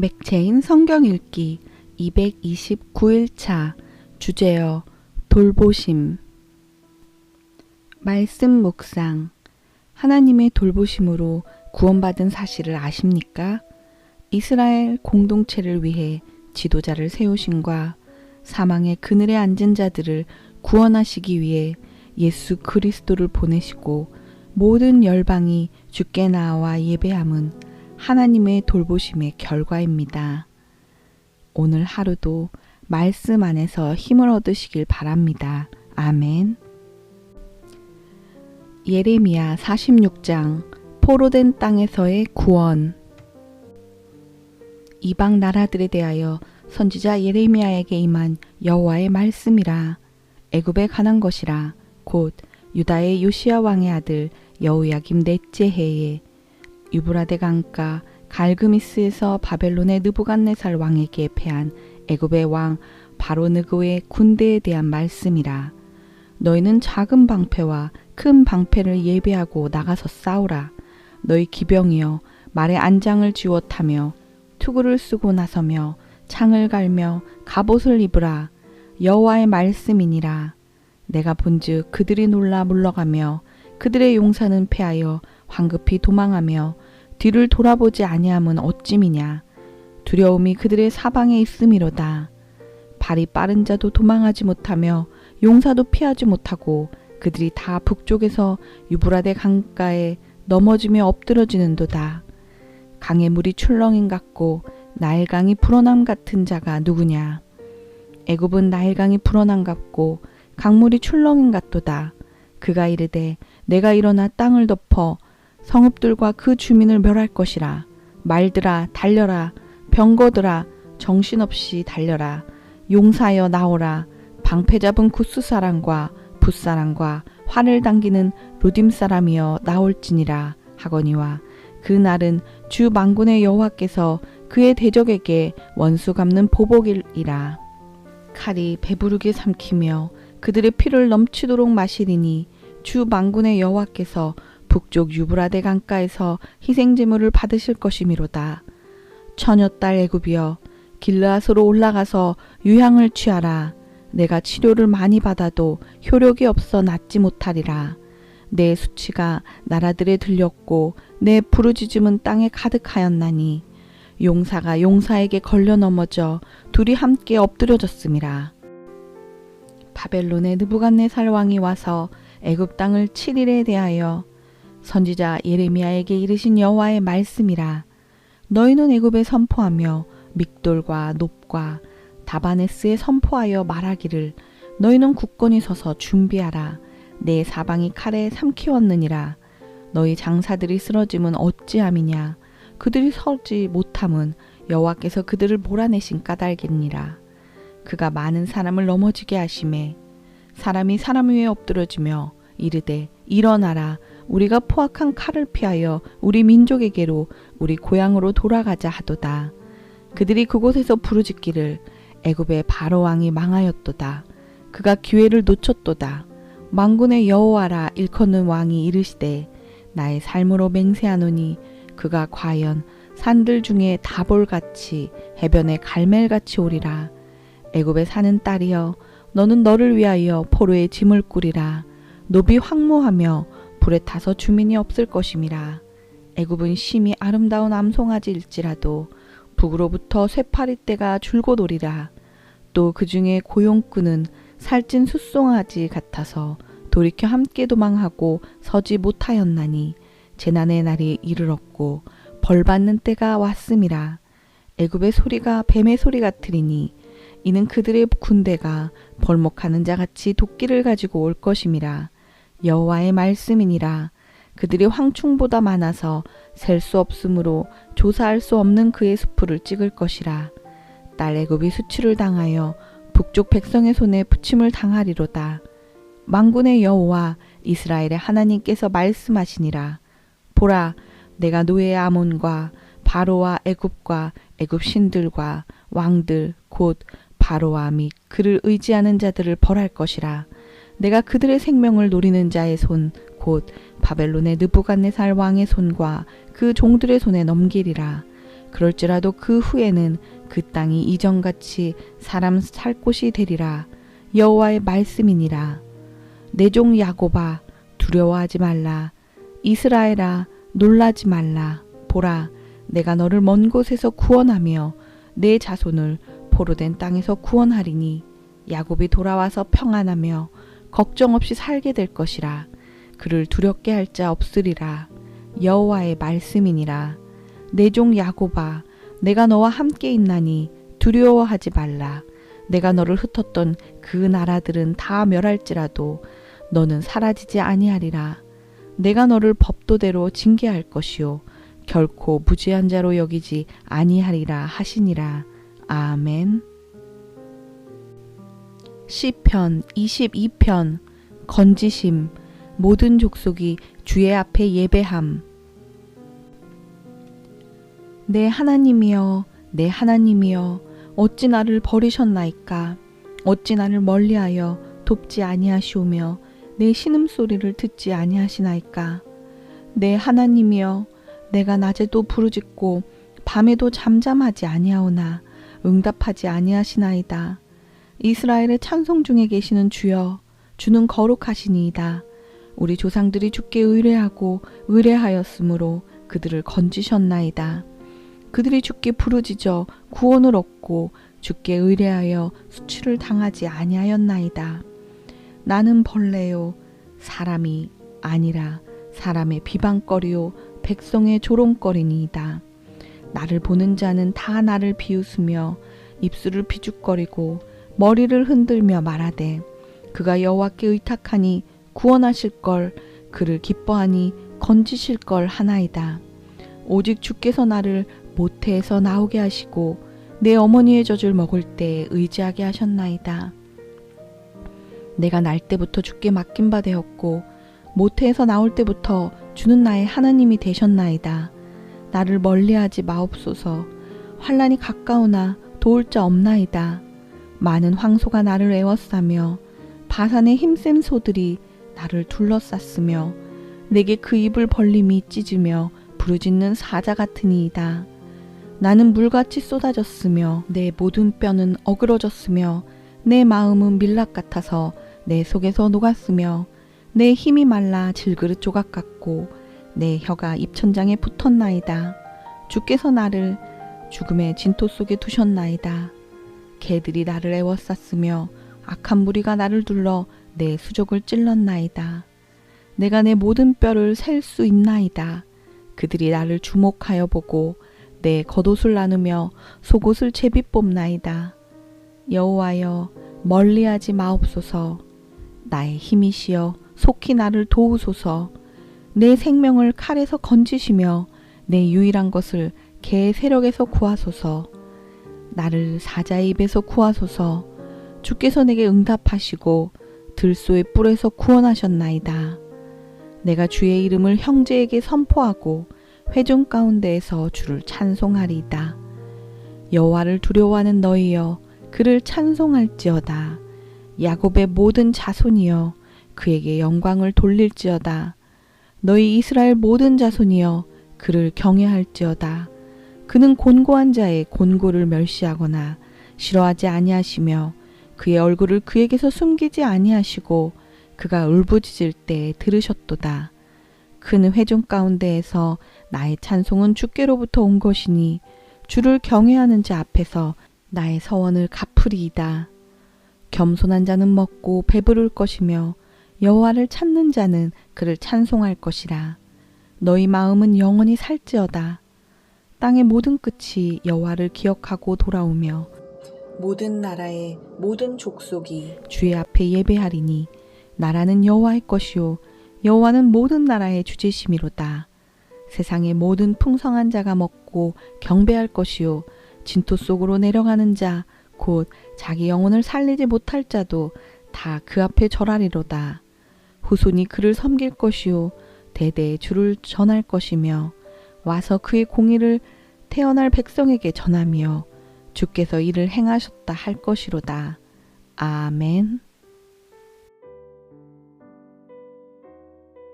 맥체인 성경 읽기 229일차 주제여 돌보심 말씀 묵상 하나님의 돌보심으로 구원받은 사실을 아십니까? 이스라엘 공동체를 위해 지도자를 세우심과 사망의 그늘에 앉은 자들을 구원하시기 위해 예수 그리스도를 보내시고 모든 열방이 주께 나와 예배함은 하나님의 돌보심의 결과입니다. 오늘 하루도 말씀 안에서 힘을 얻으시길 바랍니다. 아멘. 예레미야 46장 포로된 땅에서의 구원 이방 나라들에 대하여 선지자 예레미야에게 임한 여호와의 말씀이라 애굽에 관한 것이라 곧 유다의 요시야 왕의 아들 여우야김 넷째 해에 유브라데 강가 갈그미스에서 바벨론의 느부갓네살 왕에게 패한 애굽의 왕 바로 느고의 군대에 대한 말씀이라. 너희는 작은 방패와 큰 방패를 예배하고 나가서 싸우라. 너희 기병이여 말에 안장을 쥐워 타며 투구를 쓰고 나서며 창을 갈며 갑옷을 입으라. 여호와의 말씀이니라. 내가 본즉 그들이 놀라 물러가며 그들의 용사는 패하여 황급히 도망하며 뒤를 돌아보지 아니함은 어찌미냐? 두려움이 그들의 사방에 있음이로다. 발이 빠른 자도 도망하지 못하며 용사도 피하지 못하고 그들이 다 북쪽에서 유브라데 강가에 넘어지며 엎드러지는도다. 강의 물이 출렁임 같고 나일강이 불어남 같은 자가 누구냐? 애굽은 나일강이 불어남 같고 강물이 출렁임 같도다. 그가 이르되 내가 일어나 땅을 덮어 성읍들과 그 주민을 멸할 것이라. 말들아 달려라. 병거들아 정신없이 달려라. 용사여 나오라. 방패 잡은 구스 사람과 붓 사람과 활을 당기는 루딤 사람이여 나올지니라 하거니와 그 날은 주 망군의 여호와께서 그의 대적에게 원수 갚는 보복이라 칼이 배부르게 삼키며 그들의 피를 넘치도록 마시리니 주 망군의 여호와께서 북쪽 유브라데 강가에서 희생 제물을 받으실 것이미로다. 처녀 딸 애굽이여 길르앗으로 올라가서 유향을 취하라. 내가 치료를 많이 받아도 효력이 없어 낫지 못하리라. 내 수치가 나라들에 들렸고 내 부르짖음은 땅에 가득하였나니 용사가 용사에게 걸려 넘어져 둘이 함께 엎드려졌음이라. 바벨론의 느부갓네살 왕이 와서 애굽 땅을 7일에 대하여 선지자 예레미야에게 이르신 여호와의 말씀이라. 너희는 애굽에 선포하며 믹돌과 높과 다바네스에 선포하여 말하기를 너희는 굳건히 서서 준비하라. 내 사방이 칼에 삼키웠느니라. 너희 장사들이 쓰러짐은 어찌함이냐? 그들이 서지 못함은 여호와께서 그들을 몰아내신 까닭이니라. 그가 많은 사람을 넘어지게 하심에 사람이 사람 위에 엎드러지며 이르되 일어나라 우리가 포악한 칼을 피하여 우리 민족에게로 우리 고향으로 돌아가자 하도다. 그들이 그곳에서 부르짖기를 애굽의 바로 왕이 망하였도다. 그가 기회를 놓쳤도다. 망군의 여호와라 일컫는 왕이 이르시되 나의 삶으로 맹세하노니 그가 과연 산들 중에 다볼같이 해변에 갈멜같이 오리라. 애굽에 사는 딸이여 너는 너를 위하여 포로의 짐을 꾸리라. 노비 황무하며 불에 타서 주민이 없을 것임이라. 애굽은 심히 아름다운 암송아지일지라도 북으로부터 쇠파리 떼가 줄곧 오리라. 또 그 중에 고용꾼은 살찐 숫송아지 같아서 돌이켜 함께 도망하고 서지 못하였나니 재난의 날이 이르렀고 벌 받는 때가 왔음이라. 애굽의 소리가 뱀의 소리 같으리니 이는 그들의 군대가 벌목하는 자 같이 도끼를 가지고 올 것임이라. 여호와의 말씀이니라. 그들이 황충보다 많아서 셀 수 없으므로 조사할 수 없는 그의 수풀을 찍을 것이라. 딸 애굽이 수치를 당하여 북쪽 백성의 손에 부침을 당하리로다. 망군의 여호와 이스라엘의 하나님께서 말씀하시니라. 보라 내가 노예 아몬과 바로와 애굽과 애굽 신들과 왕들 곧 바로와 및 그를 의지하는 자들을 벌할 것이라 내가 그들의 생명을 노리는 자의 손, 곧 바벨론의 느부갓네살 왕의 손과 그 종들의 손에 넘기리라. 그럴지라도 그 후에는 그 땅이 이전같이 사람 살 곳이 되리라. 여호와의 말씀이니라. 내 종 야곱아 두려워하지 말라. 이스라엘아 놀라지 말라. 보라 내가 너를 먼 곳에서 구원하며 내 자손을 포로된 땅에서 구원하리니 야곱이 돌아와서 평안하며 걱정 없이 살게 될 것이라. 그를 두렵게 할 자 없으리라. 여호와의 말씀이니라. 내 종 야곱아 내가 너와 함께 있나니 두려워하지 말라. 내가 너를 흩었던 그 나라들은 다 멸할지라도 너는 사라지지 아니하리라. 내가 너를 법도대로 징계할 것이요. 결코 무죄한 자로 여기지 아니하리라 하시니라. 아멘 시편 22편 건지심 모든 족속이 주의 앞에 예배함. 내 하나님이여 내 하나님이여 어찌 나를 버리셨나이까? 어찌 나를 멀리하여 돕지 아니하시오며 내 신음 소리를 듣지 아니하시나이까? 내 하나님이여 내가 낮에도 부르짖고 밤에도 잠잠하지 아니하오나 응답하지 아니하시나이다 이스라엘의 찬송 중에 계시는 주여 주는 거룩하시니이다 우리 조상들이 주께 의뢰하고 의뢰하였으므로 그들을 건지셨나이다 그들이 주께 부르짖어 구원을 얻고 주께 의뢰하여 수치를 당하지 아니하였나이다. 나는 벌레요 사람이 아니라 사람의 비방거리요 백성의 조롱거리니이다. 나를 보는 자는 다 나를 비웃으며 입술을 비죽거리고 머리를 흔들며 말하되 그가 여호와께 의탁하니 구원하실 걸 그를 기뻐하니 건지실 걸 하나이다. 오직 주께서 나를 모태에서 나오게 하시고 내 어머니의 젖을 먹을 때 의지하게 하셨나이다. 내가 날 때부터 주께 맡긴 바 되었고 모태에서 나올 때부터 주는 나의 하나님이 되셨나이다. 나를 멀리하지 마옵소서. 환란이 가까우나 도울 자 없나이다. 많은 황소가 나를 애워싸며 바산의 힘센 소들이 나를 둘러쌌으며 내게 그 입을 벌림이 찢으며 부르짖는 사자 같으니이다. 나는 물같이 쏟아졌으며 내 모든 뼈는 어그러졌으며 내 마음은 밀랍 같아서 내 속에서 녹았으며 내 힘이 말라 질그릇 조각 같고 내 혀가 입천장에 붙었나이다. 주께서 나를 죽음의 진토 속에 두셨나이다. 개들이 나를 애워쌌으며 악한 무리가 나를 둘러 내 수족을 찔렀나이다. 내가 내 모든 뼈를 셀 수 있나이다. 그들이 나를 주목하여 보고 내 겉옷을 나누며 속옷을 제비 뽑나이다. 여호와여 멀리하지 마옵소서. 나의 힘이시여 속히 나를 도우소서. 내 생명을 칼에서 건지시며 내 유일한 것을 개의 세력에서 구하소서. 나를 사자의 입에서 구하소서. 주께서 내게 응답하시고 들소의 뿔에서 구원하셨나이다. 내가 주의 이름을 형제에게 선포하고 회중 가운데에서 주를 찬송하리이다. 여호와를 두려워하는 너희여 그를 찬송할지어다. 야곱의 모든 자손이여 그에게 영광을 돌릴지어다. 너희 이스라엘 모든 자손이여 그를 경외할지어다. 그는 곤고한 자의 곤고를 멸시하거나 싫어하지 아니하시며 그의 얼굴을 그에게서 숨기지 아니하시고 그가 울부짖을 때 들으셨도다. 큰 회중 가운데에서 나의 찬송은 주께로부터 온 것이니 주를 경외하는 자 앞에서 나의 서원을 갚으리이다. 겸손한 자는 먹고 배부를 것이며 여호와를 찾는 자는 그를 찬송할 것이라. 너희 마음은 영원히 살지어다. 땅의 모든 끝이 여호와를 기억하고 돌아오며 모든 나라의 모든 족속이 주의 앞에 예배하리니 나라는 여호와의 것이요 여호와는 모든 나라의 주제심이로다. 세상의 모든 풍성한 자가 먹고 경배할 것이요 진토 속으로 내려가는 자 곧 자기 영혼을 살리지 못할 자도 다 그 앞에 절하리로다. 후손이 그를 섬길 것이요 대대의 주를 전할 것이며 와서 그의 공의를 태어날 백성에게 전하며 주께서 이를 행하셨다 할 것이로다. 아멘.